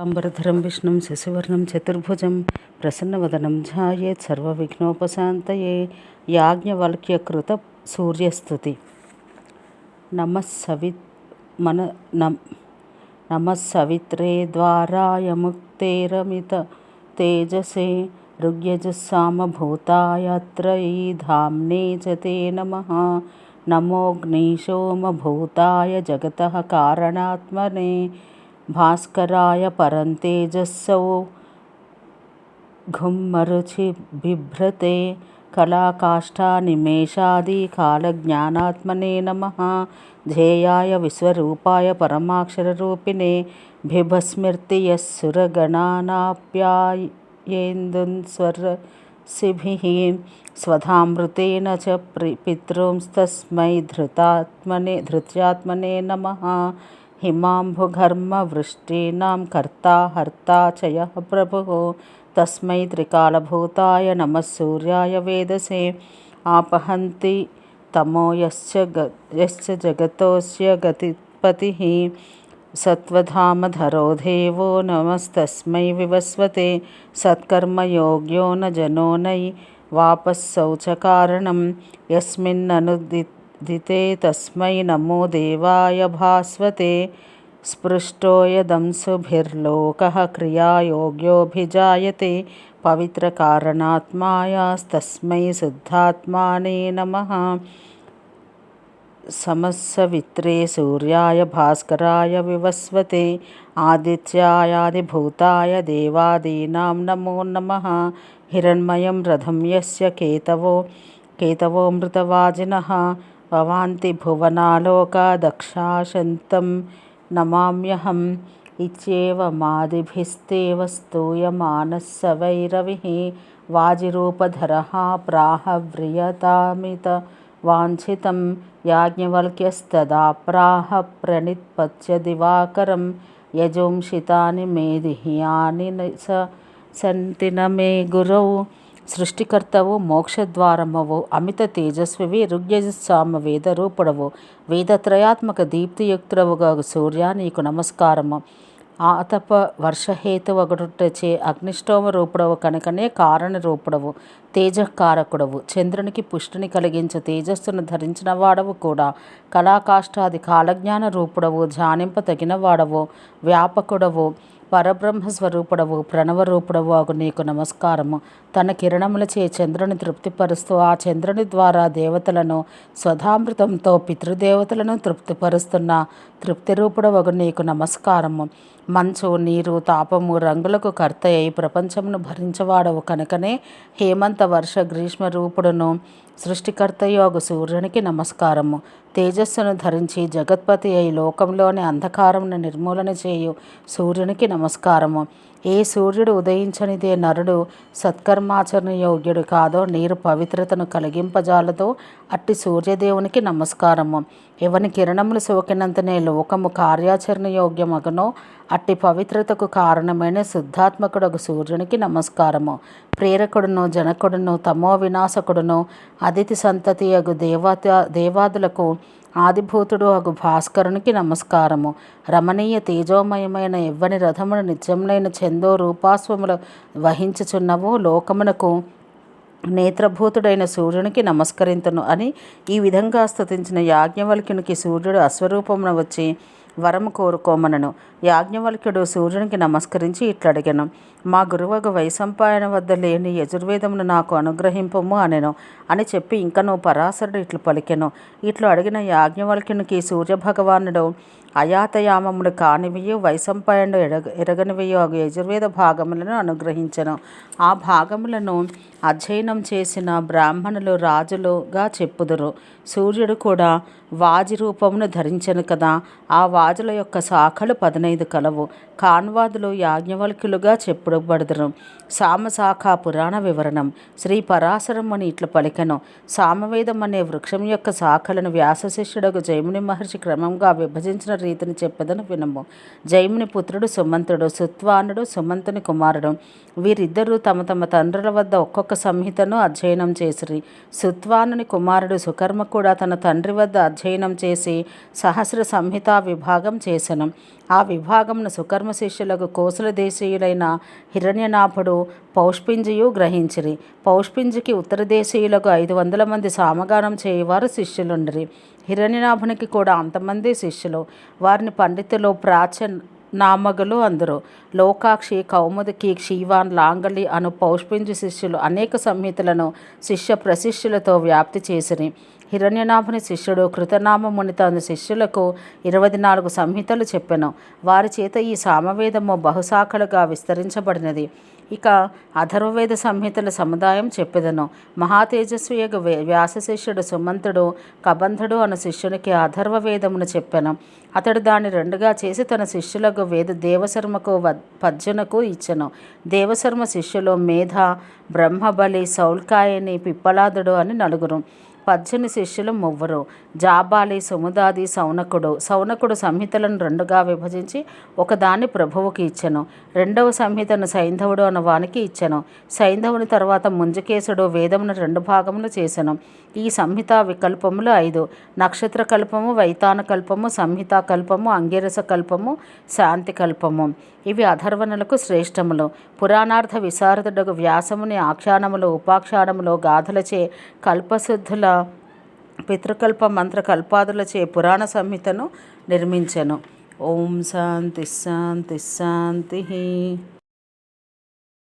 అంబరధరం విష్ణుం శశివర్ణం చతుర్భుజం ప్రసన్నవదనం ధ్యాయేత్ సర్వవిఘ్నోపశాంతయే యాజ్ఞవల్క్య కృత సూర్యస్థుతి నమస్సవి మన నమస్సవిత్రే ద్వారాయ ముక్తేరమిత తేజసే ఋగ్యజస్సామభూతాయత్రయీ ధామ్నే చ తే నమః నమోऽగ్నిశోమభూతాయ జగతः కారణాత్మనే भास्कराय निमेषादी कलाकाष्ठानिमेषादिकालज्ञानात्मने नमः। ध्येयाय विश्वरूपाय परमाक्षररूपिणे बिभस्मृति यः सुरगणानाप्यायेन्दुन्स्वरसिभिः स्वधामृतेन च पितृंस्तस्मै धृतात्मने, धृत्यात्मने नमः। हिमाम्बुघर्मवृष्टीनां कर्ता हर्ता च यः प्रभुः। तस्मै त्रिकालभूताय नमः सूर्याय वेदसे। आपहन्ति तमो यश्च ग, यश्च जगतोऽस्य गतिपतिः। सत्त्वधामधरो देवो नमस्तस्मै विवस्वते। सत्कर्मयोग्यो न जनो नै। वापः शौचकारणं। यस्मिन्ननुदिते तस्मै नमो देवाय भास्वते स्पृष्टो यदंशुभिर्लोकः क्रियायोग्योऽभिजायते पवित्रकारणात्मायास्तस्मै शुद्धात्माने नमः समस्सवित्रे सूर्याय भास्कराय विवस्वते आदित्यायादिभूताय देवादीनां नमो नमः हिरण्मयं रथं यस्य केतवो केतवोऽमृतवाजिनः भवान्ति भुवनालोका दक्षाशन्तं नमाम्यहम् इत्येवमादिभिस्तेव स्तूयमानः स वैरविः वाजिरूपधरः प्राह व्रियतामितवाञ्छितं याज्ञवल्क्यस्तदा प्राह प्रणित्पत्य दिवाकरं यजोंषितानि मेदिह्यानि स సంతి మే గురౌ సృష్టికర్తవు మోక్షద్వారమవు అమిత తేజస్వివి ఋగ్యజస్సామ వేద రూపుడవు వేదత్రయాత్మక దీప్తియుక్తుడవుగా సూర్య నీకు నమస్కారము. ఆతప వర్షహేతువగుటచే అగ్నిష్టోమ రూపుడవు కనుకనే కారణ రూపుడవు తేజకారకుడవు. చంద్రునికి పుష్టిని కలిగించు తేజస్సును ధరించిన వాడవు కూడా. కళాకాష్టాది కాలజ్ఞాన రూపుడవు జానింప తగిన వాడవు వ్యాపకుడవు. పరబ్రహ్మ స్వరూపుడవు ప్రణవరూపుడవు అగు నీకు నమస్కారము. తన కిరణములచే చంద్రుని తృప్తిపరుస్తూ ఆ చంద్రుని ద్వారా దేవతలను స్వధామృతంతో పితృదేవతలను తృప్తిపరుస్తున్న తృప్తిరూపుడవగు నీకు నమస్కారము. మంచు నీరు తాపము రంగులకు కర్త అయి ప్రపంచమును భరించవాడవు కనుకనే హేమంత వర్ష గ్రీష్మ రూపుడును సృష్టికర్తయోగు సూర్యునికి నమస్కారము. తేజస్సును ధరించి జగత్పతి అయి లోకంలోని అంధకారమును నిర్మూలన చేయు సూర్యునికి నమస్కారము. ఏ సూర్యుడు ఉదయించనిదే నరుడు సత్కర్మాచరణ యోగ్యుడు కాదో నీరు పవిత్రతను కలిగింపజాలదో అట్టి సూర్యదేవునికి నమస్కారము. ఎవని కిరణములు సోకినంతనే లోకము కార్యాచరణ యోగ్యమగనో అట్టి పవిత్రతకు కారణమైన శుద్ధాత్మకుడకు సూర్యునికి నమస్కారము. ప్రేరకుడును జనకుడును తమో వినాశకుడును అతిథి సంతతి అగు దేవత దేవాదులకు ఆదిభూతుడు అగు భాస్కరునికి నమస్కారము. రమణీయ తేజోమయమైన ఎవ్వని రథమును నిత్యములైన చందో రూపాస్వములు వహించుచున్నవో. లోకమునకు నేత్రభూతుడైన సూర్యునికి నమస్కరింతును అని ఈ విధంగా స్థుతించిన యాజ్ఞవల్క్యునికి సూర్యుడు అశ్వరూపమున వచ్చి వరము కోరుకోమనను. యాజ్ఞవల్క్యుడు సూర్యునికి నమస్కరించి ఇట్లడిగను మా గురువగు వైసంపాయన వద్ద లేని యజుర్వేదమును నాకు అనుగ్రహింపము అనెను అని చెప్పి ఇంకను పరాశరుడు ఇట్లు పలికెను. ఇట్లు అడిగిన యాజ్ఞవల్క్యునికి సూర్యభగవానుడు అయాతయామములు కానివియు వైసంపాయనుడు ఎరగ ఎరగనివియు యజుర్వేద భాగములను అనుగ్రహించను. ఆ భాగములను అధ్యయనం చేసిన బ్రాహ్మణులు రాజులుగా చెప్పుదురు. సూర్యుడు కూడా వాజి రూపమును ధరించను కదా ఆ వాజుల యొక్క శాఖలు పదనైదు కలవు. కాన్వాదులు యాజ్ఞవల్క్యులుగా చెప్పుబడుదురు సామశాఖ పురాణ వివరణం. శ్రీ పరాశరం అని ఇట్లు పలికెను. సామవేదం అనే వృక్షం యొక్క శాఖలను వ్యాసశిష్యుడకు జైముని మహర్షి క్రమంగా విభజించిన రీతిని చెప్పదని వినము. జైముని పుత్రుడు సుమంతుడు సుత్వానుడు సుమంతుని కుమారుడు. వీరిద్దరూ తమ తమ తండ్రుల వద్ద ఒక్కొక్క సంహితను అధ్యయనం చేసిరి. సుత్వానుని కుమారుడు సుకర్మ కూడా తన తండ్రి వద్ద అధ్యయనం చేసి సహస్ర సంహితా విభాగం చేసెను. ఆ విభాగంను సుకర్మ శిష్యులకు కోసల దేశీయులైన హిరణ్యనాభుడు పౌష్పింజియు గ్రహించిరి. పౌష్పింజికి ఉత్తర దేశీయులకు ఐదు వందల మంది సామగానం చేయవారు శిష్యులుండరి. హిరణ్యనాభునికి కూడా అంతమంది శిష్యులు. వారిని పండితులు ప్రాచీన నామగులు అందరు. లోకాక్షి కౌముదికి క్షీవాన్ లాంగళి అను పౌష్పింజు శిష్యులు అనేక సంహితలను శిష్య ప్రశిష్యులతో వ్యాప్తి చేసిరి. హిరణ్యనాభుని శిష్యుడు కృతనామముని తన శిష్యులకు ఇరవై నాలుగు సంహితలు చెప్పెను. వారి చేత ఈ సామవేదము బహుశాఖలుగా విస్తరించబడినది. ఇక అథర్వవేద సంహితల సముదాయం చెప్పెదను. మహాతేజస్వి వ్యాస శిష్యుడు సుమంతుడు కబంధుడు అను శిష్యునికి అథర్వవేదమును చెప్పెను. అతడు దాన్ని రెండుగా చేసి తన శిష్యులకు వేద దేవశర్మకు పద్యునకు ఇచ్చెను. దేవశర్మ శిష్యులు మేధ బ్రహ్మబలి సౌల్కాయని పిప్పలాదుడు అని నలుగురు. పద్యుని శిష్యులు మువ్వరు. జాబాలి సుముదాది సౌనకుడు. సౌనకుడు సంహితలను రెండుగా విభజించి ఒకదాన్ని ప్రభువుకి ఇచ్చెను. రెండవ సంహితను సైంధవుడు అన్న వానికి ఇచ్చెను. సైంధవుని తర్వాత ముంజకేశుడు వేదమును రెండు భాగములు చేసెను. ఈ సంహిత వికల్పములు ఐదు. నక్షత్ర కల్పము వైతాన కల్పము సంహితా కల్పము అంగిరస కల్పము శాంతి కల్పము. ఇవి అధర్వణులకు శ్రేష్టములు. పురాణార్థ విశారదుడు వ్యాసముని ఆఖ్యానములు ఉపాఖ్యానములు గాథలచే కల్పశుద్ధుల పితృకల్ప మంత్రకల్పాదులచే పురాణ సంహితను నిర్మించెను. ఓం శాంతి శాంతి శాంతి.